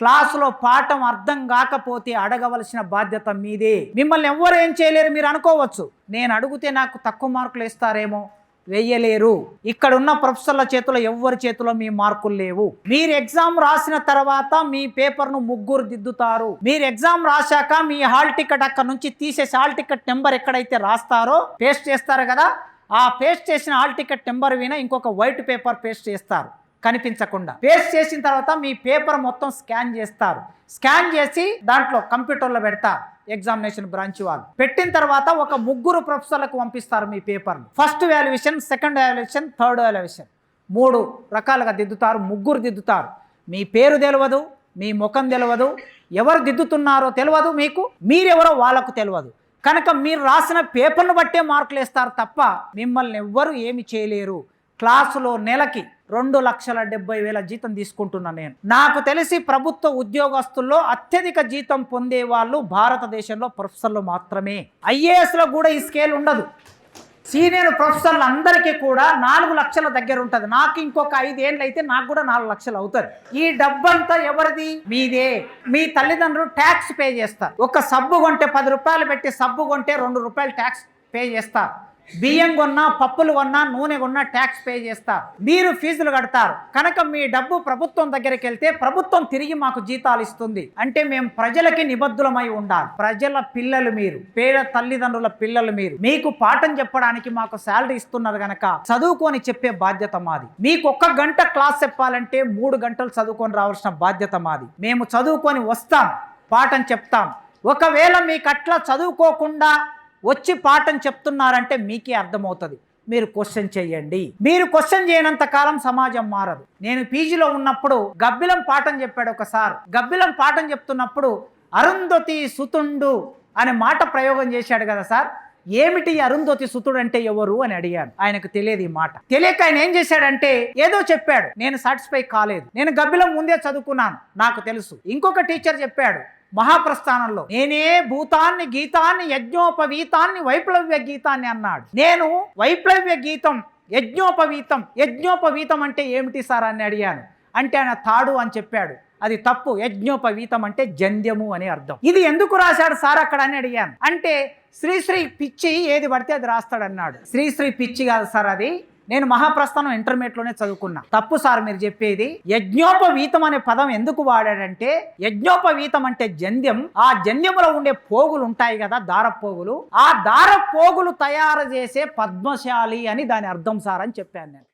క్లాసులో పాఠం అర్థం కాకపోతే అడగవలసిన బాధ్యత మీదే. మిమ్మల్ని ఎవ్వరు ఏం చేయలేరు మీరు అనుకోవచ్చు. నేను అడిగితే నాకు తక్కువ మార్కులు ఇస్తారేమో వెయ్యలేరు ఇక్కడ ఉన్న ప్రొఫెసర్ల చేతిలో ఎవ్వరి చేతిలో మీ మార్కులు లేవు. మీరు ఎగ్జామ్ రాసిన తర్వాత మీ పేపర్ను ముగ్గురు దిద్దుతారు. మీరు ఎగ్జామ్ రాశాక మీ హాల్ టికెట్ అక్కడ నుంచి తీసేసి హాల్ టికెట్ నెంబర్ ఎక్కడైతే రాస్తారో పేస్ట్ చేస్తారు కదా ఆ పేస్ట్ చేసిన హాల్ టికెట్ నెంబర్ విన ఇంకొక వైట్ పేపర్ పేస్ట్ చేస్తారు. కనిపించకుండా. పేస్ట్ చేసిన తర్వాత మీ పేపర్ మొత్తం స్కాన్ చేస్తారు. స్కాన్ చేసి దాంట్లో కంప్యూటర్లో పెడతారు ఎగ్జామినేషన్ బ్రాంచ్ వాళ్ళు. పెట్టిన తర్వాత ఒక ముగ్గురు ప్రొఫెసర్లకు పంపిస్తారు మీ పేపర్ని. First valuation second valuation third valuation. మూడు రకాలుగా దిద్దుతారు ముగ్గురు దిద్దుతారు. మీ పేరు తెలియదు మీ ముఖం తెలియదు ఎవరు దిద్దుతున్నారో తెలియదు మీకు మీరెవరో వాళ్ళకు తెలియదు కనుక మీరు రాసిన పేపర్ను బట్టే మార్కులు వేస్తారు తప్ప మిమ్మల్ని ఎవ్వరు ఏమి చేయలేరు. క్లాసులో నెలకి రెండు లక్షల డెబ్బై వేల జీతం తీసుకుంటున్నా నేను. నాకు తెలిసి ప్రభుత్వ ఉద్యోగస్తుల్లో అత్యధిక జీతం పొందే వాళ్ళు భారతదేశంలో ప్రొఫెసర్లు మాత్రమే. ఐఏఎస్లో కూడా ఈ స్కేల్ ఉండదు. సీనియర్ ప్రొఫెసర్లు అందరికీ కూడా నాలుగు లక్షల దగ్గర ఉంటుంది. నాకు ఇంకొక ఐదేళ్ళు అయితే నాకు కూడా నాలుగు లక్షలు అవుతుంది ఈ డబ్బంతా ఎవరిది? మీదే. మీ తల్లిదండ్రులు ట్యాక్స్ పే చేస్తారు. ఒక సబ్బు కొంటే పది రూపాయలు పెట్టి సబ్బు కొంటే రెండు రూపాయలు ట్యాక్స్ పే చేస్తారు. బియ్యం కొన్నా పప్పులు కొన్నా నూనె కొన్నా ట్యాక్స్ పే చేస్తారు. మీరు ఫీజులు కడతారు. కనుక మీ డబ్బు ప్రభుత్వం దగ్గరికి వెళ్తే ప్రభుత్వం తిరిగి మాకు జీతాలు ఇస్తుంది. అంటే మేము ప్రజలకి నిబద్ధులమై ఉండాలి. ప్రజల పిల్లలు మీరు పేద తల్లిదండ్రుల పిల్లలు మీరు. మీకు పాఠం చెప్పడానికి మాకు శాలరీ ఇస్తున్నారు కనుక చదువుకొని చెప్పే బాధ్యత మాది. మీకు ఒక్క గంట క్లాస్ చెప్పాలంటే మూడు గంటలు చదువుకొని రావాల్సిన బాధ్యత మాది. మేము చదువుకొని వస్తాం పాఠం చెప్తాం. ఒకవేళ మీకు అట్లా చదువుకోకుండా వచ్చి పాఠం చెప్తున్నారంటే మీకే అర్థమవుతుంది. మీరు క్వశ్చన్ చేయండి. మీరు క్వశ్చన్ చేయనంత కాలం సమాజం మారదు. నేను పీజీలో ఉన్నప్పుడు గబ్బిలం పాఠం చెప్పాడు ఒకసారి గబ్బిలం పాఠం చెప్తున్నప్పుడు అరుంధతి సుతుండు అనే మాట ప్రయోగం చేశాడు కదా సార్. ఏమిటి అరుంధతి సుతుడు అంటే ఎవరు అని అడిగాను. ఆయనకు తెలియదు ఈ మాట. తెలియక ఆయన ఏం చేశాడంటే ఏదో చెప్పాడు. నేను సాటిస్ఫై కాలేదు. నేను గబ్బిలం ముందే చదువుకున్నాను. నాకు తెలుసు. ఇంకొక టీచర్ చెప్పాడు. మహాప్రస్థానంలో. నేనే భూతాన్ని గీతాన్ని యజ్ఞోపవీతాన్ని వైప్లవ్య గీతాన్ని అన్నాడు. నేను వైప్లవ్య గీతం యజ్ఞోపవీతం యజ్ఞోపవీతం అంటే ఏమిటి సార్ అని అడిగాను. అంటే ఆయన తాడు అని చెప్పాడు. అది తప్పు. యజ్ఞోపవీతం అంటే జంధ్యము అని అర్థం. ఇది ఎందుకు రాశాడు సార్ అక్కడ అని అడిగాను. అంటే శ్రీశ్రీ పిచ్చి ఏది పడితే అది రాస్తాడన్నాడు. శ్రీశ్రీ పిచ్చి కాదు సార్ అది. నేను మహాప్రస్థానం ఇంటర్మీడియట్లోనే చదువుకున్నా. తప్పు సార్ మీరు చెప్పేది. యజ్ఞోపవీతం అనే పదం ఎందుకు వాడాడంటే యజ్ఞోపవీతం అంటే జంధ్యం. ఆ జంధ్యములో ఉండే పోగులు ఉంటాయి కదా దారపోగులు. ఆ దారపోగులు తయారు చేసే పద్మశాలి అని దాని అర్థం సార్ అని చెప్పాను నేను.